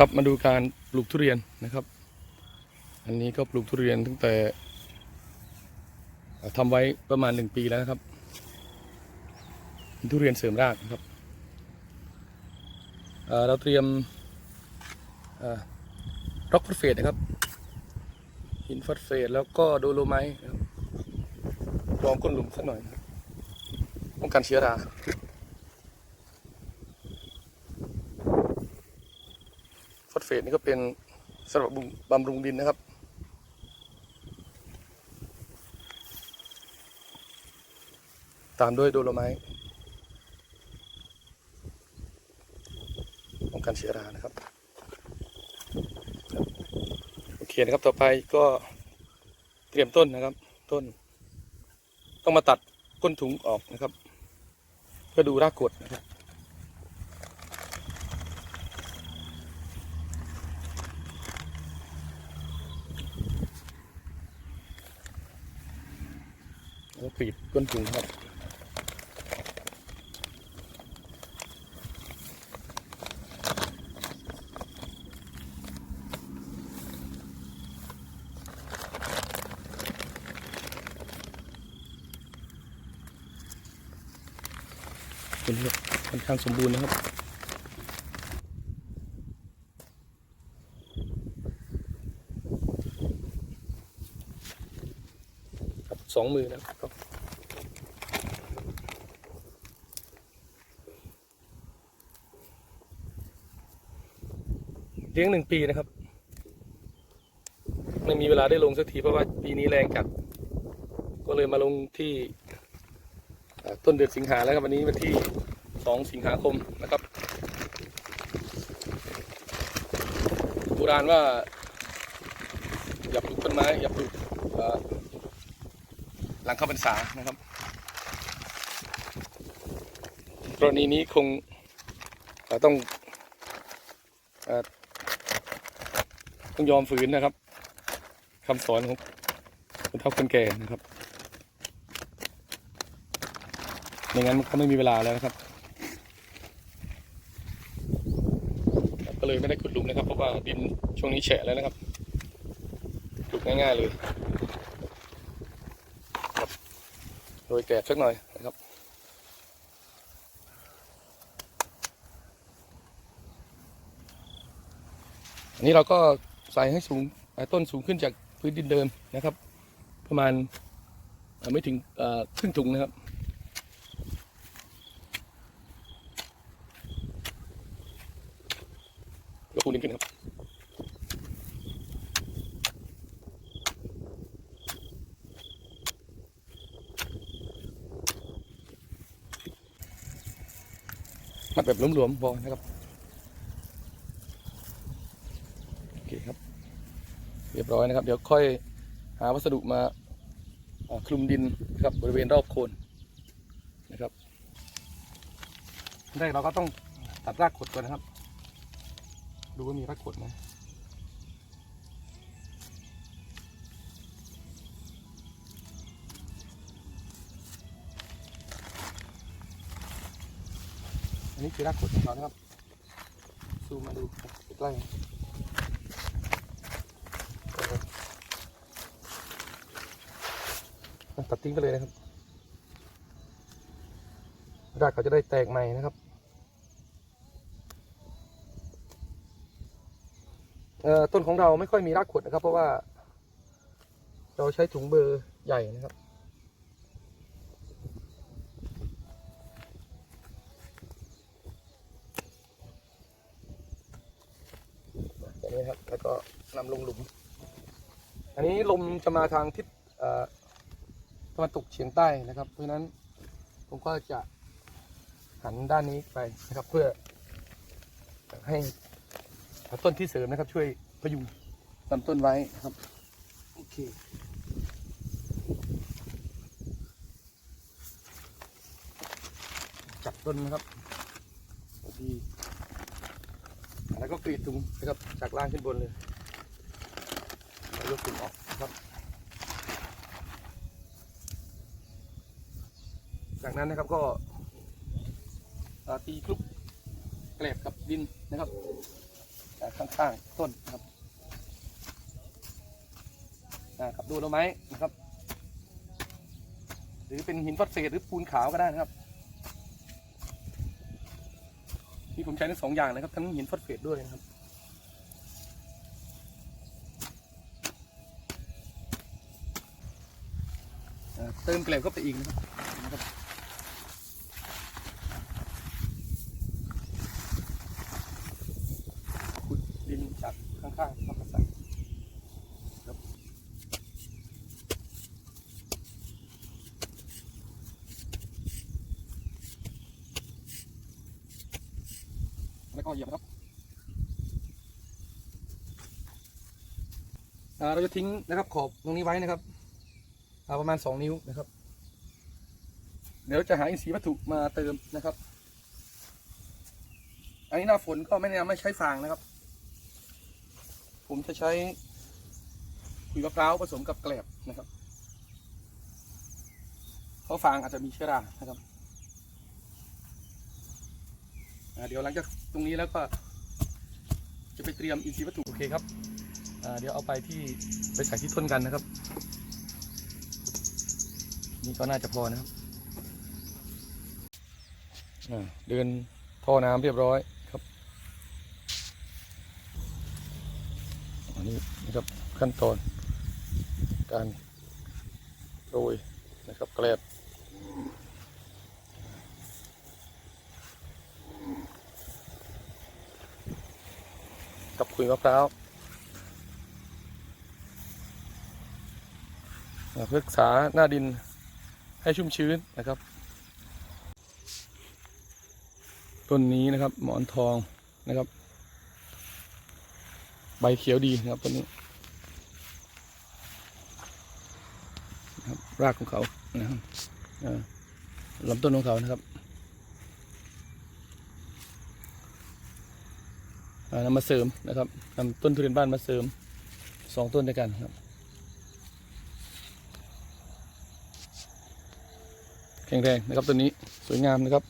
ครับมาดูการปลูกทุเรียนนะครับ อันนี้ก็ปลูกทุเรียนตั้งแต่ทำไว้ประมาณหนึ่งปีแล้วนะครับเป็นทุเรียนเสริมรากนะครับเเราเตรียมร็อกฟอสเฟตนะครับหินฟอสเฟตแล้วก็โดโลไมต์นะครับรองก้นหลุมสักหน่อยป้องกันเชื้อรา ฟอส เฟตนี่ก็เป็นสำหรับบำรุงดินนะครับตามด้วยโดโลไมต์ป้องกันเชื้อรานะครับ โอเคนะครับ ต่อไปก็เตรียมต้นนะครับ ต้น ต้องมาตัดก้นถุงออกนะครับ เพื่อดูรากกดนะครับ ปิดก้นถุงครับเป็นเรื่องค่อนข้างสมบูรณ์นะครับ สองมือนะครับ เลี้ยงหนึ่งปีนะครับ ไม่มีเวลาได้ลงสักทีเพราะว่าปีนี้แรงจัด ก็เลยมาลงที่ต้นเดือนสิงหาแล้วครับวันนี้วันที่สองสิงหาคมนะครับโบราณว่า อย่าปลูกต้นไม้อย่าปลูกหลังเข้าพรรษานะครับกรณีนี้คงเอ่อต้องอ ต้องยอมฝืนนะครับคำสอนของคนเฒ่าคนแก่นะครับไม่งั้นเขาไม่มีเวลาแล้วนะครับ ก็เลยไม่ได้ขุดหลุมนะครับ เพราะว่าดินช่วงนี้แฉะแล้วนะครับปลูกง่ายๆเลยครับโรยแกบสักหน่อยนะครับอันนี้เราก็ ใส่ให้สูงต้นสูงขึ้นจากพื้นดินเดิมนะครับ ประมาณไม่ถึงครึ่งถุงนะครับยกคูณดินขึ้นครับมัดแบบหลวมๆพอนะครับ โอเคครับ เรียบร้อยนะครับ เดี๋ยวค่อยหาวัสดุมาคลุมดินนะครับบริเวณรอบโคนนะครับแรกเราก็ต้องตัดรากขดก่อนนะครับ ดูว่ามีรากขดไหมอันนี้คือรากขดของเรานะครับซูมมาดูใกล้ ตัดทิ้งไปเลยนะครับ รากเขาจะได้แตกใหม่นะครับเอ่อต้นของเราไม่ค่อยมีรากขดนะครับ เพราะว่า เราใช้ถุงเบอร์ใหญ่นะครับ อย่างนี้ครับ แล้วก็นำลงหลุม อันนี้ลมจะมาทางทิศเอ่อ ตะวันตกเฉียงใต้นะครับ เพราะฉะนั้นผมก็จะหันด้านนี้ไปนะครับ เพื่อให้ต้นที่เสริมนะครับ ช่วยพยุงลำต้นไว้ครับโอเคจับต้นนะครับดีแล้วก็กรีดถุงนะครับจากล่างขึ้นบนเลยแล้วยกถุงออกนะครับ จากนั้นนะครับก็ตีคลุกแกลบกับดินนะครับจากข้างๆต้นนะครับนะครับดูเราไหมนะครับ หรือเป็นหินฟอสเฟตหรือปูนขาวก็ได้นะครับที่ผมใช้ทั้งสองอย่างนะครับทั้งหินฟอสเฟตด้วยนะครับเอ่อเติมเกล็ดเข้าไปอีกนะครับนะครับ ขุดดินจาก ข้างๆครับมาส่ครับแล้วก็เหยียบครับอ่าเราจะทิ้งนะครับขอบตรงนี้ไว้นะครับประมาณสองนิ้วนะครับ เดี๋ยวจะหาอินทรีย์วัตถุมาเติมนะครับ อันนี้หน้าฝนก็ไม่แนะนำไม่ใช้ฟางนะครับ ผมจะใช้ขุยมะพร้าวผสมกับแกลบนะครับเพราะฟางอาจจะมีเชื้อรานะครับเดี๋ยวหลังจากตรงนี้แล้วก็จะไปเตรียมอินทรีย์วัตถุโอเคครับเดี๋ยวเอาไปที่ไปใส่ที่ต้นกันนะครับ นี่ก็น่าจะพอนะครับเดินท่อน้ำเรียบร้อยครับ อั นี้นะครับ ขั้นตอนการโรยนะครับแกลบกับขุยมะพร้าวเพื่อรักษาหน้าดินให้ชุ่มชื้นนะครับต้นนี้นะครับหมอนทองนะครับ ใบเขียวดีนะครับต้นนี้นะครับรากของเขานะครับลำต้นของเขานะครับนำมาเสริมนะครับนำต้นทุเรียนบ้านมาเสริมสองต้นด้วยกันครับ แข็งแรงนะครับต้นนี้สวยงามนะครับ